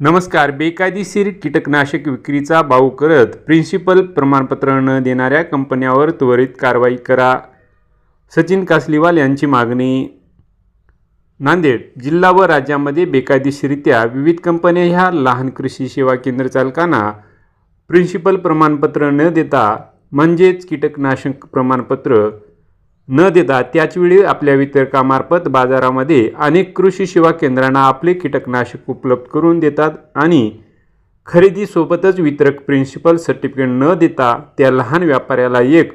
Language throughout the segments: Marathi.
नमस्कार बेकायदेशीर कीटकनाशक विक्रीचा भाऊ करत प्रिन्सिपल प्रमाणपत्र न देणाऱ्या कंपन्यावर त्वरित कारवाई करा. सचिन कासलीवाल यांची मागणी. नांदेड जिल्हा व राज्यामध्ये बेकायदेशीरित्या विविध कंपन्या ह्या लहान कृषी सेवा केंद्र चालकांना प्रिन्सिपल प्रमाणपत्र न देता म्हणजेच कीटकनाशक प्रमाणपत्र न देता त्याचवेळी आपल्या वितरकामार्फत बाजारामध्ये अनेक कृषी सेवा केंद्रांना आपले कीटकनाशक उपलब्ध करून देतात आणि खरेदीसोबतच वितरक प्रिन्सिपल सर्टिफिकेट न देता त्या लहान व्यापाऱ्याला एक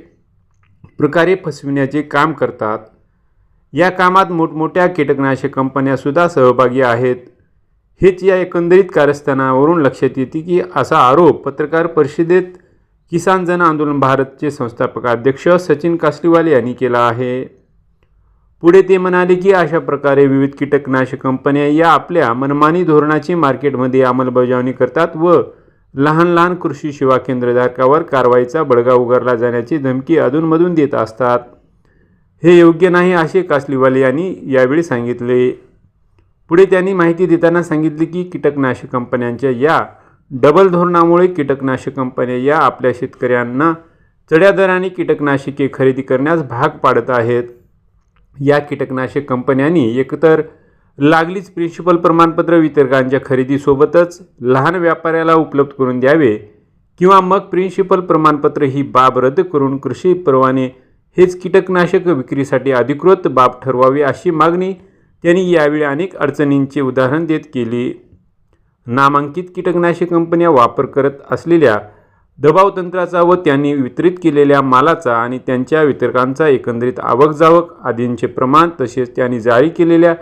प्रकारे फसविण्याचे काम करतात. या कामात मोठमोठ्या कीटकनाशक कंपन्यासुद्धा सहभागी आहेत. हेच या एकंदरीत कारस्थानावरून लक्षात येते की असा आरोप पत्रकार परिषदेत किसान जन आंदोलन भारतचे संस्थापक अध्यक्ष सचिन कासलीवाल यांनी केला आहे. पुढे ते म्हणाले की अशा प्रकारे विविध कीटकनाशक कंपन्या या आपल्या मनमानी धोरणाची मार्केटमध्ये अंमलबजावणी करतात व लहान लहान कृषी सेवा केंद्रधारकावर कारवाईचा बडगा उगारला जाण्याची धमकी अधूनमधून देत असतात. हे योग्य नाही असे कासलीवाल यांनी यावेळी सांगितले. पुढे त्यांनी माहिती देताना सांगितले की कीटकनाशक कंपन्यांच्या या डबल धोरणामुळे कीटकनाशक कंपन्या या आपल्या शेतकऱ्यांना चढ्या दराने कीटकनाशके खरेदी करण्यास भाग पाडत आहेत. या कीटकनाशक कंपन्यांनी एकतर लागलीच प्रिन्सिपल प्रमाणपत्र वितरकांच्या खरेदीसोबतच लहान व्यापाऱ्याला उपलब्ध करून द्यावे किंवा मग प्रिन्सिपल प्रमाणपत्र ही बाब रद्द करून कृषी परवाने हेच कीटकनाशक विक्रीसाठी अधिकृत बाब ठरवावी अशी मागणी त्यांनी यावेळी अनेक अडचणींचे उदाहरण देत केली. नामांकित कीटकनाशक कंपन्या वापर करत असलेल्या दबाव तंत्राचा व त्यांनी वितरित केलेल्या मालाचा आणि त्यांच्या वितरकांचा एकंदरीत आवक जावक आदींचे प्रमाण तसेच त्यांनी जारी केलेल्या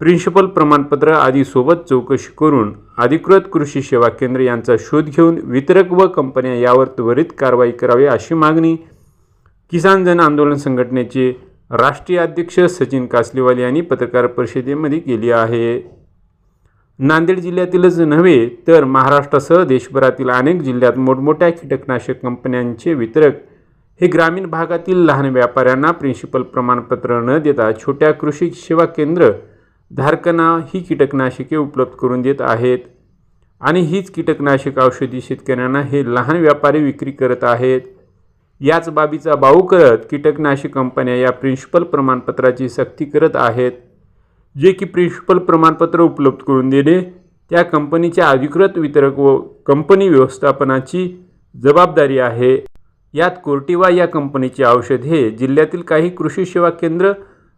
प्रिन्सिपल प्रमाणपत्र आदीसोबत चौकशी करून अधिकृत कृषी सेवा केंद्र यांचा शोध घेऊन वितरक व कंपन्या यावर त्वरित कारवाई करावी अशी मागणी किसान जन आंदोलन संघटनेचे राष्ट्रीय अध्यक्ष सचिन कासलीवाल यांनी पत्रकार परिषदेमध्ये केली आहे. नांदेड जिल्ह्यातीलच नव्हे तर महाराष्ट्रासह देशभरातील अनेक जिल्ह्यात मोठमोठ्या कीटकनाशक कंपन्यांचे वितरक हे ग्रामीण भागातील लहान व्यापाऱ्यांना प्रिन्सिपल प्रमाणपत्र न देता छोट्या कृषी सेवा केंद्र धारकांना ही कीटकनाशके उपलब्ध करून देत आहेत. आणि हीच कीटकनाशक औषधी शेतकऱ्यांना हे लहान व्यापारी विक्री करत आहेत. याच बाबीचा बाऊ करत कीटकनाशक कंपन्या या प्रिन्सिपल प्रमाणपत्राची सक्ती करत आहेत. जे की प्रिन्सिपल प्रमाणपत्र उपलब्ध करून देणे त्या कंपनीच्या अधिकृत वितरक व कंपनी व्यवस्थापनाची जबाबदारी आहे. यात कोर्टिवा या कंपनीचे औषध हे जिल्ह्यातील काही कृषी सेवा केंद्र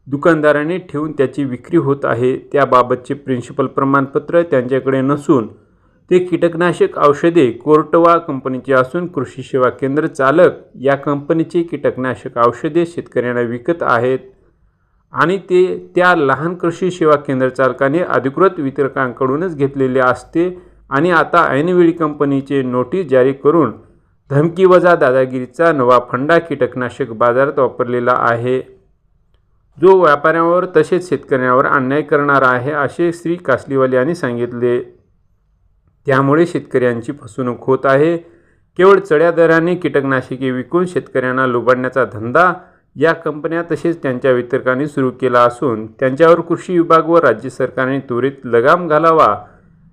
दुकानदाराने ठेवून त्याची विक्री होत आहे. त्याबाबतचे प्रिन्सिपल प्रमाणपत्र त्यांच्याकडे नसून ते कीटकनाशक औषधे कोर्टवा कंपनीचे असून कृषी सेवा केंद्र चालक या कंपनीचे कीटकनाशक औषधे शेतकऱ्यांना विकत आहेत. आणि ते त्या लहान कृषी सेवा केंद्र चालकाने अधिकृत वितरकांकडूनच घेतलेले असते आणि आता ऐनवेळी कंपनीचे नोटीस जारी करून धमकी वजा दादागिरीचा नवा फंडा कीटकनाशक बाजारात वापरलेला आहे. जो व्यापाऱ्यांवर तसेच शेतकऱ्यांवर अन्याय करणारा आहे असे श्री कासलीवाल यांनी सांगितले. त्यामुळे शेतकऱ्यांची फसवणूक होत आहे. केवळ चढ्या दराने कीटकनाशके विकून शेतकऱ्यांना लुबाडण्याचा धंदा या कंपन्या तसेच त्यांच्या वितरकांनी सुरू केला असून त्यांच्यावर कृषी विभाग व राज्य सरकारने त्वरित लगाम घालावा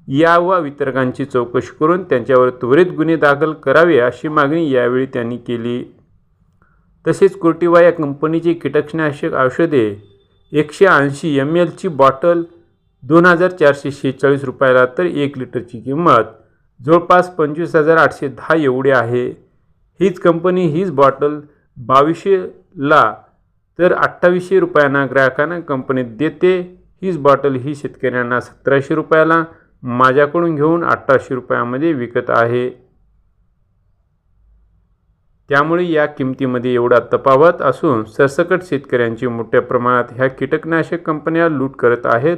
या व वितरकांची चौकशी करून त्यांच्यावर त्वरित गुन्हे दाखल करावे अशी मागणी यावेळी त्यांनी केली. तसेच कोर्टिवा या कंपनीची कीटकनाशक औषधे एकशे ऐंशी एम एलची बॉटल दोन हजार चारशे शेहेचाळीस रुपयाला तर एक लिटरची किंमत जवळपास पंचवीस हजार आठशे दहा एवढी आहे. हीच कंपनी हीच बॉटल बावीसशे ला तर अठ्ठावीसशे रुपयांना ग्राहकांना कंपनीत देते हीच बॉटल ही शेतकऱ्यांना सतराशे रुपयाला माझ्याकडून घेऊन अठराशे रुपयामध्ये विकत आहे. त्यामुळे या किमतीमध्ये एवढा तफावत असून सरसकट शेतकऱ्यांची मोठ्या प्रमाणात ह्या कीटकनाशक कंपन्या लूट करत आहेत.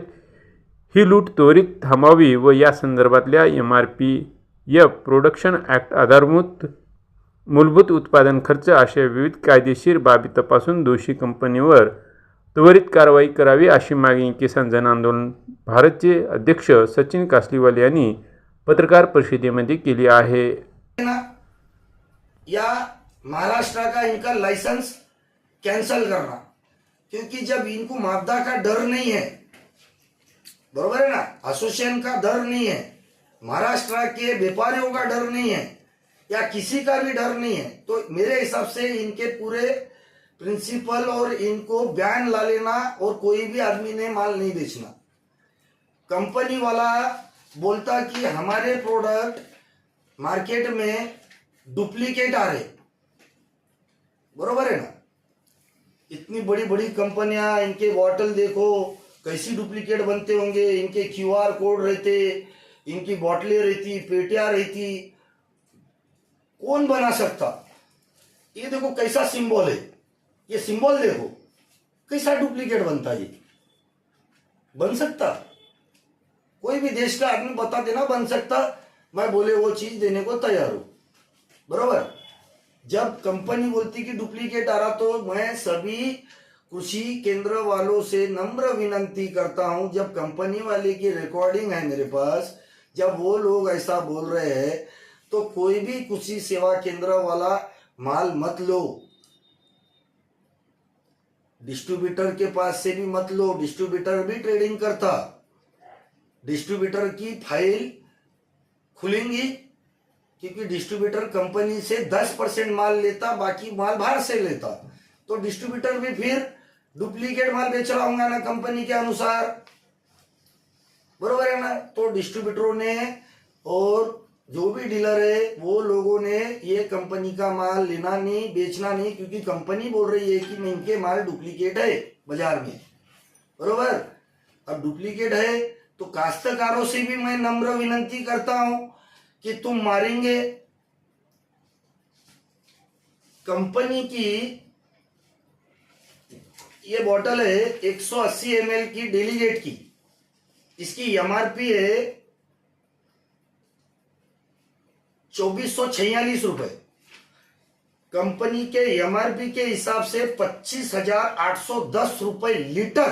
ही लूट त्वरित थांबावी व या संदर्भातल्या M R P F production act आधारभूत मूलभूत उत्पादन खर्च अशा विविध कायदेशीर बाबी तपासून दोषी कंपनीवर त्वरित कारवाई करावी अशी मागणी किसान जन आंदोलन भारतचे अध्यक्ष सचिन कासलीवाल यांनी पत्रकार परिषदेमध्ये केली आहे. या महाराष्ट्र का इनका लाइसेंस कैंसल करना क्योंकि जब इनको मापदा का डर नहीं है बरोबर है ना? एसोसिएशन का डर नहीं है. महाराष्ट्र के व्यापारियों का डर नहीं है. या किसी का भी डर नहीं है। तो मेरे हिसाब से इनके पूरे प्रिंसिपल और इनको बैन ला लेना और कोई भी आदमी ने माल नहीं बेचना। कंपनी वाला बोलता कि हमारे प्रोडक्ट मार्केट में डुप्लीकेट आ रहे बरोबर है ना? इतनी बड़ी बड़ी कंपनियाँ इनके बॉटल देखो, कैसी डुप्लीकेट बनते होंगे, इनके क्यूआर कोड रहते, इनकी बॉटलें रहती, पेटियाँ रहती कौन बना सकता? ये देखो कैसा सिंबल है। ये सिंबल देखो। कैसा डुप्लीकेट बनता ये? बन सकता? कोई भी देश का आदमी बता देना, बन सकता। मैं बोले वो चीज़ देने को तैयार हूँ। बरोबर? जब कंपनी बोलती कि डुप्लीकेट आ रहा तो मैं सभी कृषि केंद्र वालों से नम्र विनंती करता हूँ, जब कंपनी वाले की रिकॉर्डिंग है मेरे पास, जब वो लोग ऐसा बोल रहे हैं तो कोई भी कृषि सेवा केंद्र वाला माल मत लो। डिस्ट्रीब्यूटर के पास से भी मत लो। डिस्ट्रीब्यूटर भी ट्रेडिंग करता। डिस्ट्रीब्यूटर की फ़ाइल खुलेंगी, क्योंकि डिस्ट्रीब्यूटर कंपनी से 10 परसेंट माल लेता, बाकी माल बाहर से लेता। तो डिस्ट्रीब्यूटर भी फिर डुप्लीकेट माल बेच रहा होगा ना कंपनी के अनुसार। बरोबर है ना? तो डिस्ट्रीब्यूटरों ने और जो भी डीलर है, वो लोगों ने ये कंपनी का माल लेना नहीं, बेचना नहीं, क्योंकि कंपनी बोल रही है कि इनके माल डुप्लीकेट है बाज़ार में। बरोबर? अब डुप्लीकेट है तो काश्तकारों से भी मैं नम्र विनंती करता हूँ कि तुम मारेंगे। कंपनी की ये बॉटल है 180 एमएल की डेलीगेट की। इसकी एमआरपी है चौबीस सौ छियालीस रुपए। कंपनी के एमआरपी के हिसाब से पच्चीस हजार आठ सौ दस रुपए लीटर